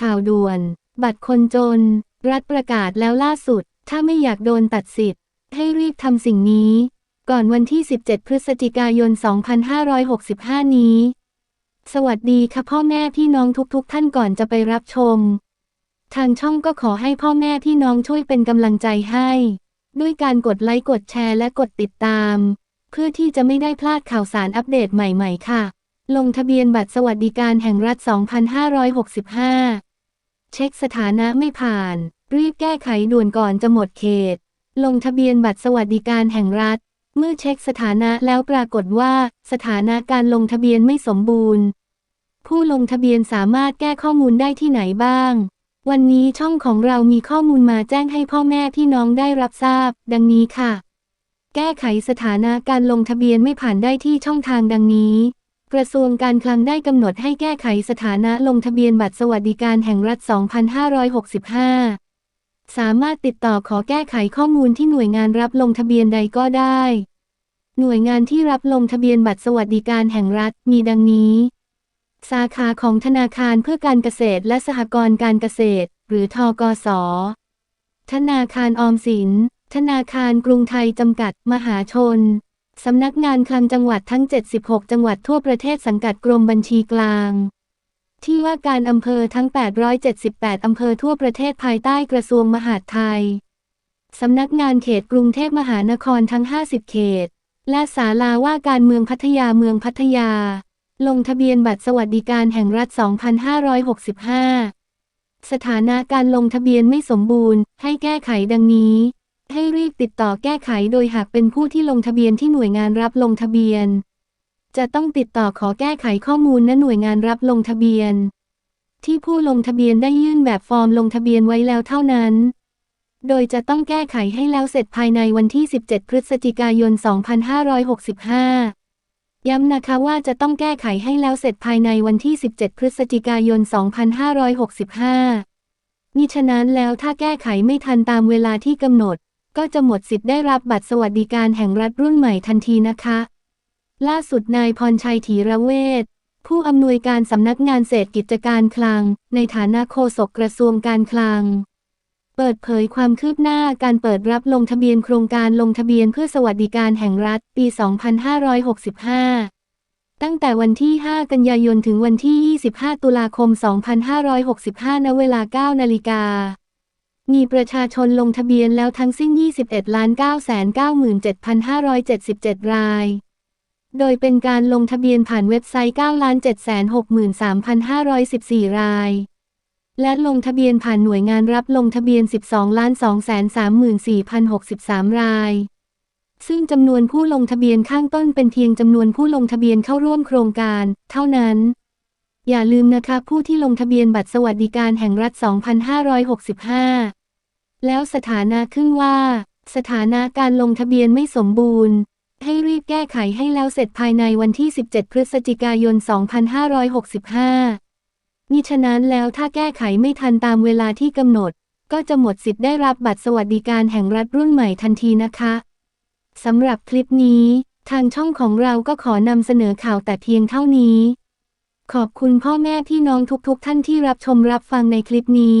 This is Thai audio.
ข่าวด่วน บัตรคนจน รัฐประกาศแล้วล่าสุด ถ้าไม่อยากโดนตัดสิทธิ์ ให้รีบทำสิ่งนี้ ก่อนวันที่ 17 พฤศจิกายน 2565 นี้ สวัสดีค่ะพ่อแม่พี่น้องทุกๆทท่านก่อนจะไปรับชม ทางช่องก็ขอให้พ่อแม่พี่น้องช่วยเป็นกำลังใจให้ ด้วยการกดไลค์กดแชร์และกดติดตาม เพื่อที่จะไม่ได้พลาดข่าวสารอัปเดตใหม่ ๆ ค่ะลงทะเบียนบัตรสวัสดิการแห่งรัฐ 2565 เช็คสถานะไม่ผ่าน รีบแก้ไขด่วนก่อนจะหมดเขต ลงทะเบียนบัตรสวัสดิการแห่งรัฐ เมื่อเช็คสถานะแล้วปรากฏว่า สถานะการลงทะเบียนไม่สมบูรณ์ ผู้ลงทะเบียนสามารถแก้ข้อมูลได้ที่ไหนบ้าง วันนี้ช่องของเรามีข้อมูลมาแจ้งให้พ่อแม่พี่น้องได้รับทราบ ดังนี้ค่ะ แก้ไขสถานะการลงทะเบียนไม่ผ่านได้ที่ช่องทางดังนี้ กระทรวงการคลังได้กำหนดให้แก้ไขสถานะลงทะเบียนบัตรสวัสดิการแห่งรัฐ 2565 สามารถติดต่อขอแก้ไขข้อมูลที่หน่วยงานรับลงทะเบียนใดก็ได้ หน่วยงานที่รับลงทะเบียนบัตรสวัสดิการแห่งรัฐมีดังนี้ สาขาของธนาคารเพื่อการเกษตรและสหกรณ์การเกษตร หรือทกส ธนาคารออมสิน ธนาคารกรุงไทยจำกัด มหาชน สำนักงานคลังจังหวัดทั้ง 76 จังหวัดทั่วประเทศสังกัดกรมบัญชีกลาง ที่ว่าการอำเภอทั้ง 878 อำเภอทั่วประเทศภายใต้กระทรวงมหาดไทย สำนักงานเขตกรุงเทพมหานครทั้ง 50 เขต และศาลาว่าการเมืองพัทยาเมืองพัทยา ลงทะเบียนบัตรสวัสดิการแห่งรัฐ 2565 สถานะการลงทะเบียนไม่สมบูรณ์ ให้แก้ไขดังนี้ ให้รีบติดต่อแก้ไขโดยหากเป็นผู้ที่ลงทะเบียนที่หน่วยงานรับลงทะเบียน จะต้องติดต่อขอแก้ไขข้อมูลณหน่วยงานรับลงทะเบียน ที่ผู้ลงทะเบียนได้ยื่นแบบฟอร์มลงทะเบียนไว้แล้วเท่านั้น โดยจะต้องแก้ไขให้แล้วเสร็จภายในวันที่ 17 พฤศจิกายน 2565ย้ำนะคะว่าจะต้องแก้ไขให้แล้วเสร็จภายในวันที่ 17 พฤศจิกายน 2565มิฉะนั้นแล้วถ้าแก้ไขไม่ทันตามเวลาที่กำหนด ก็จะหมดสิทธิ์ได้รับบัตรสวัสดิการแห่งรัฐรุ่นใหม่ทันทีนะคะ ล่าสุดนายพรชัยถีระเวชผู้อำนวยการสำนักงานเศรษฐกิจการคลัง ในฐานะโฆษกกระทรวงการคลัง เปิดเผยความคืบหน้าการเปิดรับลงทะเบียนโครงการลงทะเบียนเพื่อสวัสดิการแห่งรัฐปี 2565 ตั้งแต่วันที่ 5 กันยายนถึงวันที่ 25 ตุลาคม 2565 ณ เวลา 9 นาฬิกา มีประชาชนลงทะเบียนแล้วทั้งสิ้น 21 997,577 ราย โดยเป็นการลงทะเบียนผ่านเว็บไซต์ 9,763,514 ราย และลงทะเบียนผ่านหน่วยงานรับลงทะเบียน 12,234,063 ราย ซึ่งจำนวนผู้ลงทะเบียนข้างต้นเป็นเพียงจำนวนผู้ลงทะเบียนเข้าร่วมโครงการ เท่านั้นอย่าลืมนะคะผู้ที่ลงทะเบียนบัตรสวัสดิการแห่งรัฐ 2565 แล้วสถานะขึ้นว่า สถานะการลงทะเบียนไม่สมบูรณ์ ให้รีบแก้ไขให้แล้วเสร็จภายในวันที่ 17 พฤศจิกายน 2565มิฉะนั้นแล้วถ้าแก้ไขไม่ทันตามเวลาที่กำหนด ก็จะหมดสิทธิ์ได้รับบัตรสวัสดิการแห่งรัฐรุ่นใหม่ทันทีนะคะสำหรับคลิปนี้ ทางช่องของเราก็ขอนำเสนอข่าวแต่เพียงเท่านี้ ขอบคุณพ่อแม่พี่น้องทุกๆทท่านที่รับชมรับฟังในคลิปนี้